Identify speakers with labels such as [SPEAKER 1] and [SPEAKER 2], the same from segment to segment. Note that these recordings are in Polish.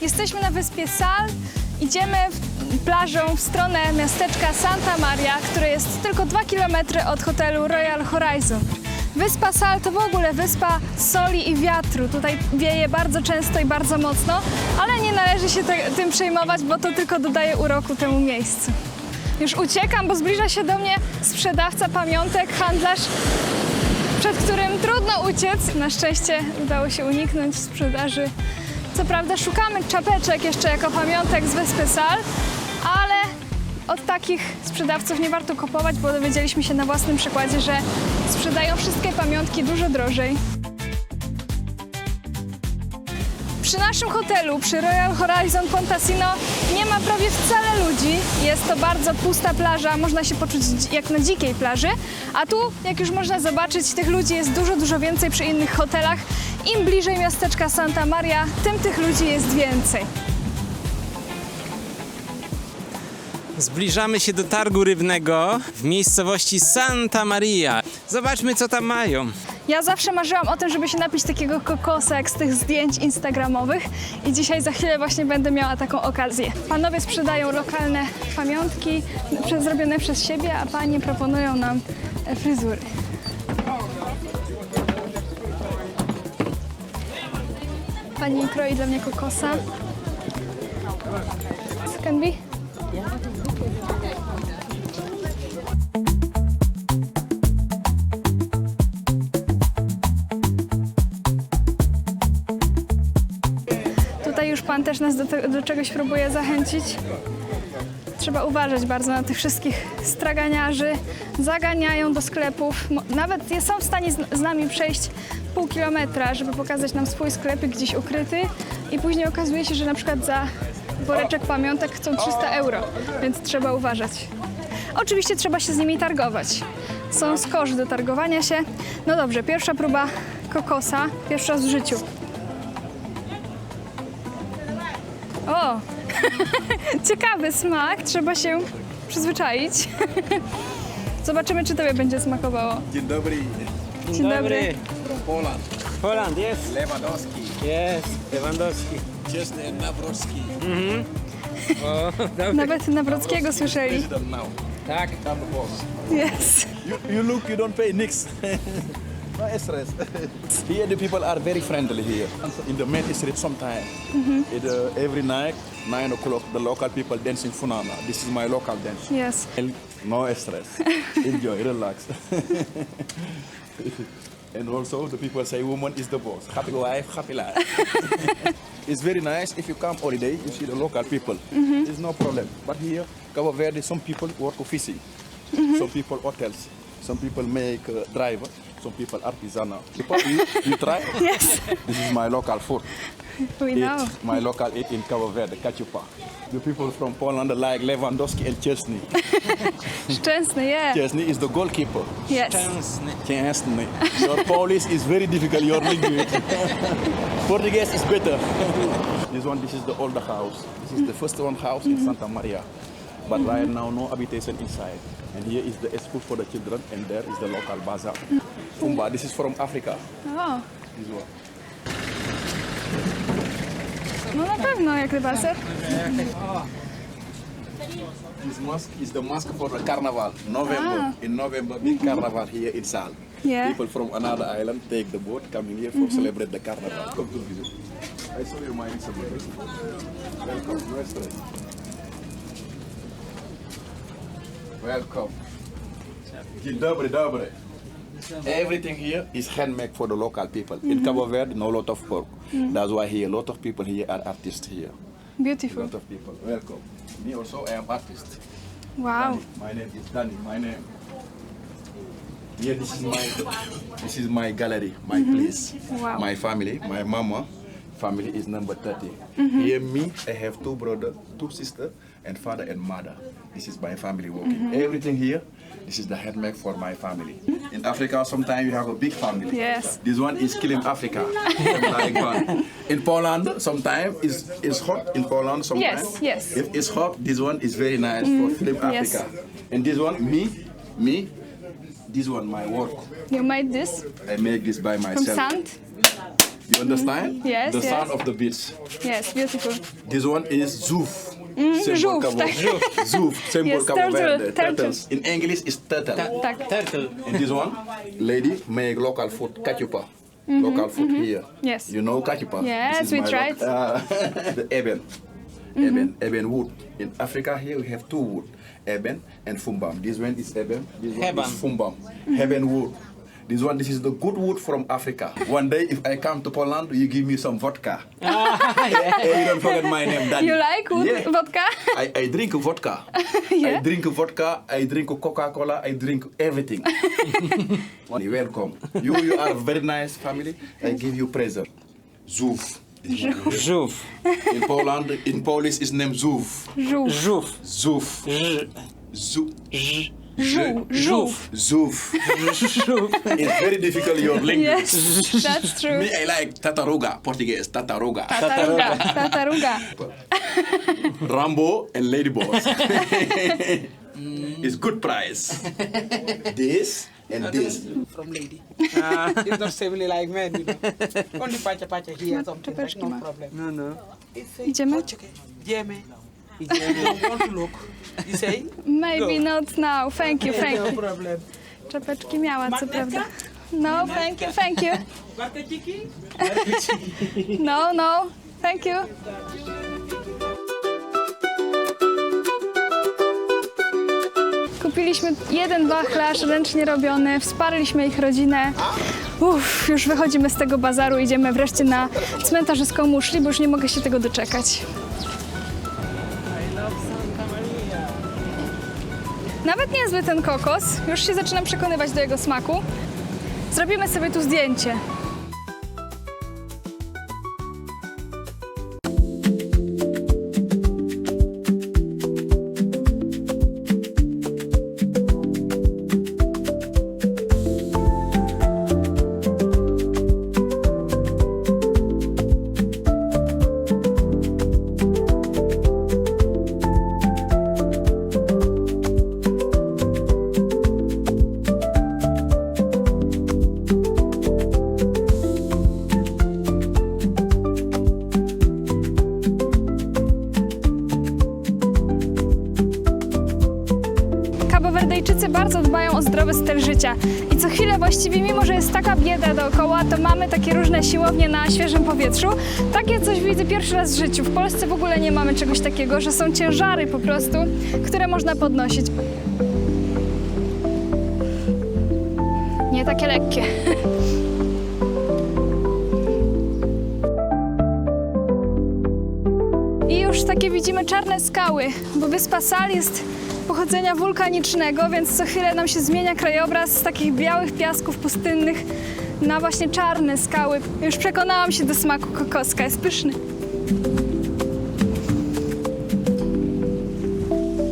[SPEAKER 1] Jesteśmy na wyspie Sal. Idziemy plażą w stronę miasteczka Santa Maria, które jest tylko 2 km od hotelu Royal Horizon. Wyspa Sal to w ogóle wyspa soli i wiatru. Tutaj wieje bardzo często i bardzo mocno, ale nie należy się te, tym przejmować, bo to tylko dodaje uroku temu miejscu. Już uciekam, bo zbliża się do mnie sprzedawca pamiątek, handlarz przed którym trudno uciec. Na szczęście udało się uniknąć sprzedaży. Co prawda szukamy czapeczek jeszcze jako pamiątek z wyspy Sal, ale od takich sprzedawców nie warto kupować, bo dowiedzieliśmy się na własnym przykładzie, że sprzedają wszystkie pamiątki dużo drożej. Przy naszym hotelu, przy Royal Horizon Pontasino, nie ma prawie wcale ludzi. Jest to bardzo pusta plaża, można się poczuć jak na dzikiej plaży. A tu, jak już można zobaczyć, tych ludzi jest dużo, dużo więcej przy innych hotelach. Im bliżej miasteczka Santa Maria, tym tych ludzi jest więcej.
[SPEAKER 2] Zbliżamy się do targu rybnego w miejscowości Santa Maria. Zobaczmy, co tam mają.
[SPEAKER 1] Ja zawsze marzyłam o tym, żeby się napić takiego kokosa jak z tych zdjęć instagramowych i dzisiaj za chwilę właśnie będę miała taką okazję. Panowie sprzedają lokalne pamiątki zrobione przez siebie, a panie proponują nam e, fryzury. Pani kroi dla mnie kokosa. Can be? Tutaj już pan też nas do, do czegoś próbuje zachęcić. Trzeba uważać bardzo na tych wszystkich straganiarzy. Zaganiają do sklepów. Nawet są w stanie z, z nami przejść pół kilometra, żeby pokazać nam swój sklepik gdzieś ukryty. I później okazuje się, że na przykład za woreczek pamiątek chcą 300 euro, więc trzeba uważać. Oczywiście trzeba się z nimi targować. Są skorzy do targowania się. No dobrze, pierwsza próba kokosa, pierwsza w życiu. Ciekawy smak, trzeba się przyzwyczaić. Zobaczymy, czy tobie będzie smakowało.
[SPEAKER 3] Dzień dobry,
[SPEAKER 1] Dzień dobry.
[SPEAKER 3] Poland.
[SPEAKER 2] Poland, jest.
[SPEAKER 3] Lewandowski,
[SPEAKER 2] Jest. Lewandowski.
[SPEAKER 3] Czesny Nawrocki.
[SPEAKER 2] O, dobry.
[SPEAKER 1] Nawet Nawrockiego słyszeli.
[SPEAKER 2] Tak.
[SPEAKER 3] Boss.
[SPEAKER 1] Yes.
[SPEAKER 3] You, you look, you don't pay nix. no stress. here the people are very friendly here. In the main street sometime. It, uh, every night, 9 o'clock, the local people dancing funana. This is my local dance.
[SPEAKER 1] Yes.
[SPEAKER 3] And no stress. Enjoy, relax. and also the people say woman is the boss. Happy wife, happy life. it's very nice if you come holiday, you see the local people. There's no problem. But here, Cabo Verde, some people work fishing. Some people hotels. Some people make uh, driver. Some people artisanal. People, you, you try?
[SPEAKER 1] Yes.
[SPEAKER 3] This is my local food.
[SPEAKER 1] We know.
[SPEAKER 3] My local eat in Cabo Verde, cachupa. The people from Poland like Lewandowski and Chesney.
[SPEAKER 1] Szczęsny, yeah.
[SPEAKER 3] Chesney is the goalkeeper.
[SPEAKER 1] Yes.
[SPEAKER 2] Szczęsny.
[SPEAKER 3] Chesney. Your Polish is very difficult, your language. Portuguese is better. this one, this is the older house. This is the first one house in mm-hmm. Santa Maria. But right now, no habitation inside. And here is the school for the children, and there is the local bazaar. Pumba, this is from Africa.
[SPEAKER 1] O,
[SPEAKER 3] This one.
[SPEAKER 1] no na pewno, jak rybaser.
[SPEAKER 3] This mosque is the mask for the carnival. November.
[SPEAKER 1] Ah.
[SPEAKER 3] In November, big carnival here in Sal.
[SPEAKER 1] Yeah.
[SPEAKER 3] People from another island take the boat, coming here for celebrate the carnival. Come to visit. I saw you my Instagram. Welcome. No stress. Welcome. Dzień dobry, dobry. Everything here is handmade for the local people. In mm-hmm. Cabo Verde, no lot of work. Mm. That's why here, a lot of people here are artists here.
[SPEAKER 1] Beautiful.
[SPEAKER 3] A lot of people. Welcome. Me also, I am artist.
[SPEAKER 1] Wow.
[SPEAKER 3] Danny. My name is Danny. My name. Yeah, this is my this is my gallery, my mm-hmm. place,
[SPEAKER 1] Wow.
[SPEAKER 3] my family, my mama family is number 30. Mm-hmm. Here me, I have two brothers, two sisters, and father and mother. This is my family working. Mm-hmm. Everything here, this is the handmade for my family. Mm-hmm. In Africa, sometimes you have a big family.
[SPEAKER 1] Yes.
[SPEAKER 3] This one is killing Africa. Uh, in Poland, sometimes it's, it's hot in Poland. Sometimes.
[SPEAKER 1] Yes, yes.
[SPEAKER 3] If it's hot, this one is very nice for mm-hmm. Film
[SPEAKER 1] yes.
[SPEAKER 3] Africa. And this one, me, me, this one, my work.
[SPEAKER 1] You made this
[SPEAKER 3] I make this by myself.
[SPEAKER 1] from sand?
[SPEAKER 3] You understand?
[SPEAKER 1] Yes,
[SPEAKER 3] The
[SPEAKER 1] yes.
[SPEAKER 3] sound of the beats.
[SPEAKER 1] Yes, beautiful.
[SPEAKER 3] This one is zoof.
[SPEAKER 1] Żółw,
[SPEAKER 3] Cabo-
[SPEAKER 1] tak.
[SPEAKER 3] Zoof, symbol
[SPEAKER 1] Yes,
[SPEAKER 3] Cabo
[SPEAKER 1] turtle,
[SPEAKER 3] Verde.
[SPEAKER 1] turtle.
[SPEAKER 3] Turtles. In English, it's turtle.
[SPEAKER 1] Tak.
[SPEAKER 2] Turtle.
[SPEAKER 3] And this one, lady, make local food, kachupa. Local food here.
[SPEAKER 1] Mm-hmm, Yes.
[SPEAKER 3] You know kachupa?
[SPEAKER 1] Yes, we tried.
[SPEAKER 3] Uh, the eben. Eben, eben wood. In Africa here we have two wood, eben and fumbam. This one is eben, this one
[SPEAKER 2] Heban.
[SPEAKER 3] is fumbam. Eben wood. This one, this is the good wood from Africa. One day, if I come to Poland, you give me some vodka. Hey, oh, you don't forget my name, Daddy.
[SPEAKER 1] You like wood,
[SPEAKER 3] Yeah.
[SPEAKER 1] vodka?
[SPEAKER 3] I, I drink vodka.
[SPEAKER 1] Yeah?
[SPEAKER 3] I drink vodka. I drink Coca-Cola. I drink everything. You're welcome. You, you are a very nice family. I give you present. Zuf.
[SPEAKER 2] Żółw.
[SPEAKER 3] In Poland, in Polish, is name Zuf.
[SPEAKER 1] Żółw.
[SPEAKER 2] Żółw.
[SPEAKER 3] Zuf.
[SPEAKER 2] Ż.
[SPEAKER 3] Zuf.
[SPEAKER 2] Ż.
[SPEAKER 1] Żółw. Żółw.
[SPEAKER 3] Zuf. It's very difficult your language.
[SPEAKER 1] Yes, that's true.
[SPEAKER 3] Me, I like tataruga. Portuguese, tataruga.
[SPEAKER 1] Tataruga. Tataruga.
[SPEAKER 3] Rambo and Lady Boss. it's good price. This and this.
[SPEAKER 4] from lady. it's not similarly like men, you know. Only pacha pacha here, something like no problem.
[SPEAKER 2] No, no.
[SPEAKER 4] It's a
[SPEAKER 1] Idziemy?
[SPEAKER 4] pocheke, Jeme. You don't want to look. You say?
[SPEAKER 1] Maybe not now. Thank you, thank
[SPEAKER 4] No
[SPEAKER 1] you.
[SPEAKER 4] problem.
[SPEAKER 1] Czapeczki miała, co prawda. No, thank you, thank you.
[SPEAKER 4] Barka chiki?
[SPEAKER 1] No, no, thank you. Kupiliśmy jeden wachlarz ręcznie robiony, wsparliśmy ich rodzinę. Uff, już wychodzimy z tego bazaru, idziemy wreszcie na cmentarzyską muszli, bo już nie mogę się tego doczekać. Nawet niezły ten kokos, już się zaczynam przekonywać do jego smaku. Zrobimy sobie tu zdjęcie. Jest taka bieda dookoła, to mamy takie różne siłownie na świeżym powietrzu. Takie coś widzę pierwszy raz w życiu. W Polsce w ogóle nie mamy czegoś takiego, że są ciężary po prostu, które można podnosić. Nie takie lekkie. I już takie widzimy czarne skały, bo wyspa Sal jest pochodzenia wulkanicznego, więc co chwilę nam się zmienia krajobraz z takich białych piasków pustynnych na właśnie czarne skały. Już przekonałam się do smaku kokoska, jest pyszny.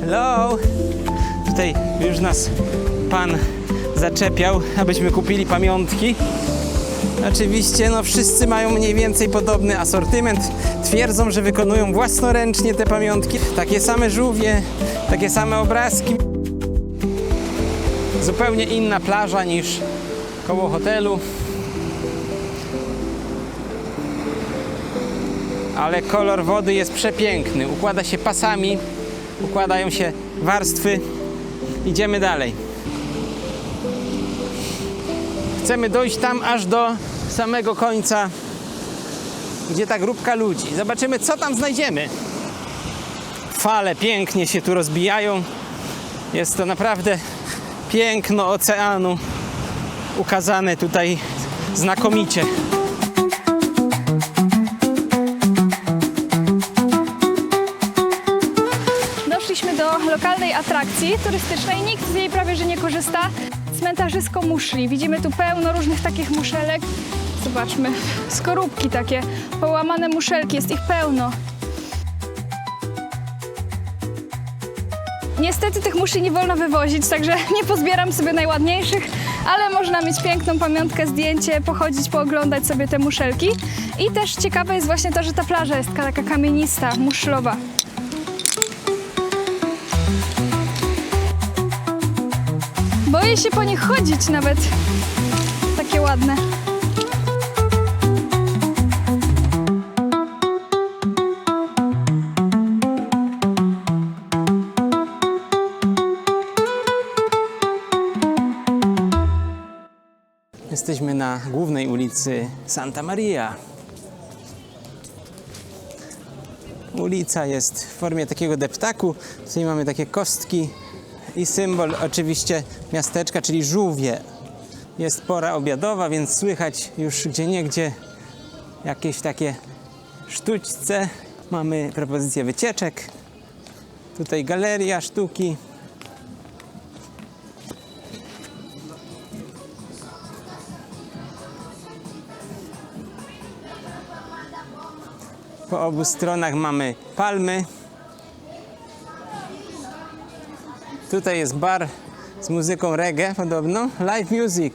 [SPEAKER 2] Hello! Tutaj już nas pan zaczepiał, abyśmy kupili pamiątki. Oczywiście, no wszyscy mają mniej więcej podobny asortyment. Twierdzą, że wykonują własnoręcznie te pamiątki. Takie same żółwie, takie same obrazki. Zupełnie inna plaża niż koło hotelu. Ale kolor wody jest przepiękny. Układa się pasami, układają się warstwy. Idziemy dalej. Chcemy dojść tam aż do samego końca, gdzie ta grupka ludzi. Zobaczymy, co tam znajdziemy. Fale pięknie się tu rozbijają. Jest to naprawdę piękno oceanu ukazane tutaj znakomicie.
[SPEAKER 1] Doszliśmy do lokalnej atrakcji turystycznej, nikt z niej prawie że nie korzysta. Cmentarzysko muszli. Widzimy tu pełno różnych takich muszelek. Zobaczmy, skorupki takie, połamane muszelki, jest ich pełno. Niestety tych muszli nie wolno wywozić, także nie pozbieram sobie najładniejszych, ale można mieć piękną pamiątkę, zdjęcie, pochodzić, pooglądać sobie te muszelki. I też ciekawe jest właśnie to, że ta plaża jest taka kamienista, muszlowa. Boję się po nich chodzić nawet. Takie ładne.
[SPEAKER 2] Ulicy Santa Maria. Ulica jest w formie takiego deptaku. Tutaj mamy takie kostki i symbol oczywiście miasteczka, czyli żółwie. Jest pora obiadowa, więc słychać już gdzie niegdzie jakieś takie sztućce. Mamy propozycję wycieczek. Tutaj galeria sztuki. Po obu stronach mamy palmy. Tutaj jest bar z muzyką reggae podobno. Live music.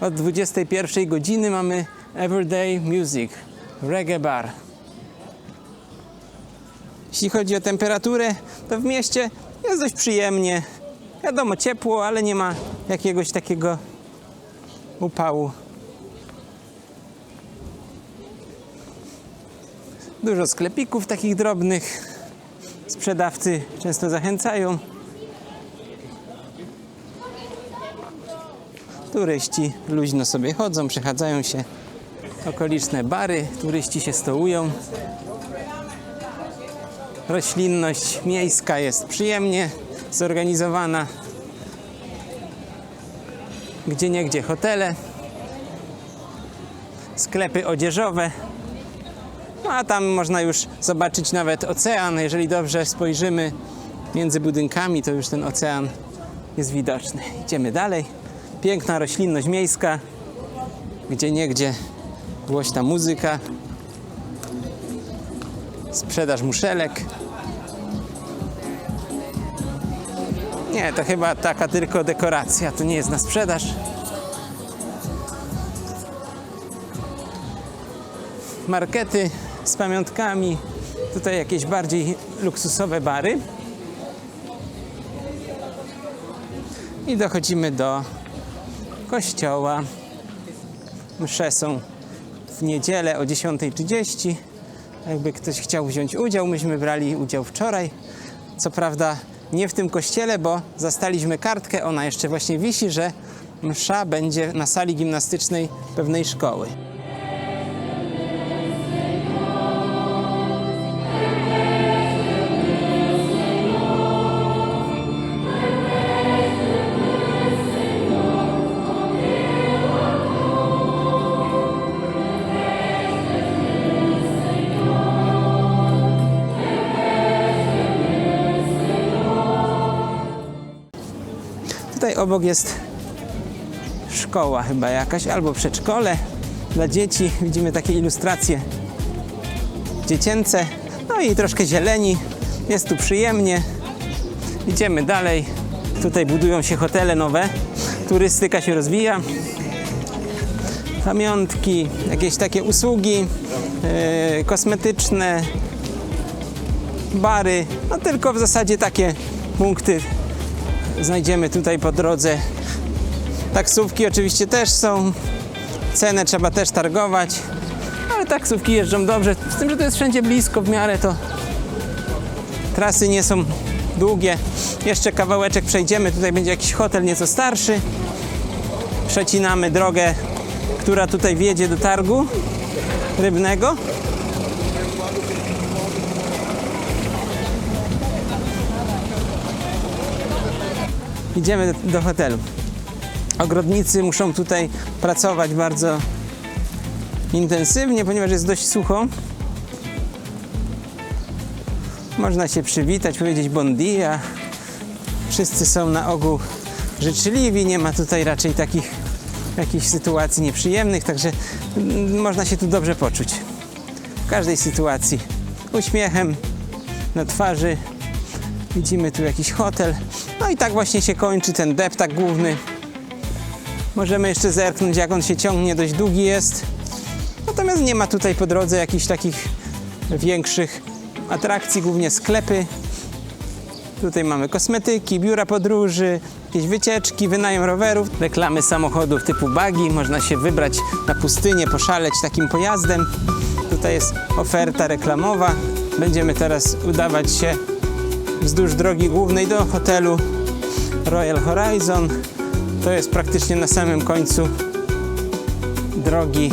[SPEAKER 2] Od 21 godziny mamy Everyday Music. Reggae bar. Jeśli chodzi o temperaturę, to w mieście jest dość przyjemnie. Wiadomo, ciepło, ale nie ma jakiegoś takiego upału. Dużo sklepików takich drobnych. Sprzedawcy często zachęcają. Turyści luźno sobie chodzą, przechadzają się. Okoliczne bary, turyści się stołują. Roślinność miejska jest przyjemnie zorganizowana. Gdzie niegdzie hotele, sklepy odzieżowe. No a tam można już zobaczyć nawet ocean. Jeżeli dobrze spojrzymy między budynkami, to już ten ocean jest widoczny. Idziemy dalej. Piękna roślinność miejska. Gdzie niegdzie głośna muzyka. Sprzedaż muszelek. Nie, to chyba taka tylko dekoracja, to nie jest na sprzedaż. Markety z pamiątkami, tutaj jakieś bardziej luksusowe bary. I dochodzimy do kościoła. Msze są w niedzielę o 10.30. Jakby ktoś chciał wziąć udział, myśmy brali udział wczoraj. Co prawda nie w tym kościele, bo zastaliśmy kartkę, ona jeszcze właśnie wisi, że msza będzie na sali gimnastycznej pewnej szkoły. Obok jest szkoła chyba jakaś, albo przedszkole dla dzieci. Widzimy takie ilustracje dziecięce. No i troszkę zieleni. Jest tu przyjemnie. Idziemy dalej. Tutaj budują się hotele nowe. Turystyka się rozwija. Pamiątki, jakieś takie usługi e, kosmetyczne, bary. No tylko w zasadzie takie punkty znajdziemy tutaj po drodze. Taksówki oczywiście też są. Cenę trzeba też targować. Ale taksówki jeżdżą dobrze. Z tym, że to jest wszędzie blisko w miarę to trasy nie są długie. Jeszcze kawałeczek przejdziemy. Tutaj będzie jakiś hotel nieco starszy. Przecinamy drogę, która tutaj wiedzie do targu rybnego. Idziemy do, hotelu. Ogrodnicy muszą tutaj pracować bardzo intensywnie, ponieważ jest dość sucho. Można się przywitać, powiedzieć bon dia. Wszyscy są na ogół życzliwi, nie ma tutaj raczej takich jakichś sytuacji nieprzyjemnych, także mm, można się tu dobrze poczuć. W każdej sytuacji. Uśmiechem na twarzy. Widzimy tu jakiś hotel. No i tak właśnie się kończy ten deptak główny. Możemy jeszcze zerknąć, jak on się ciągnie, dość długi jest. Natomiast nie ma tutaj po drodze jakichś takich większych atrakcji, głównie sklepy. Tutaj mamy kosmetyki, biura podróży, jakieś wycieczki, wynajem rowerów, reklamy samochodów typu buggy. Można się wybrać na pustynię, poszaleć takim pojazdem. Tutaj jest oferta reklamowa. Będziemy teraz udawać się wzdłuż drogi głównej do hotelu Royal Horizon. To jest praktycznie na samym końcu drogi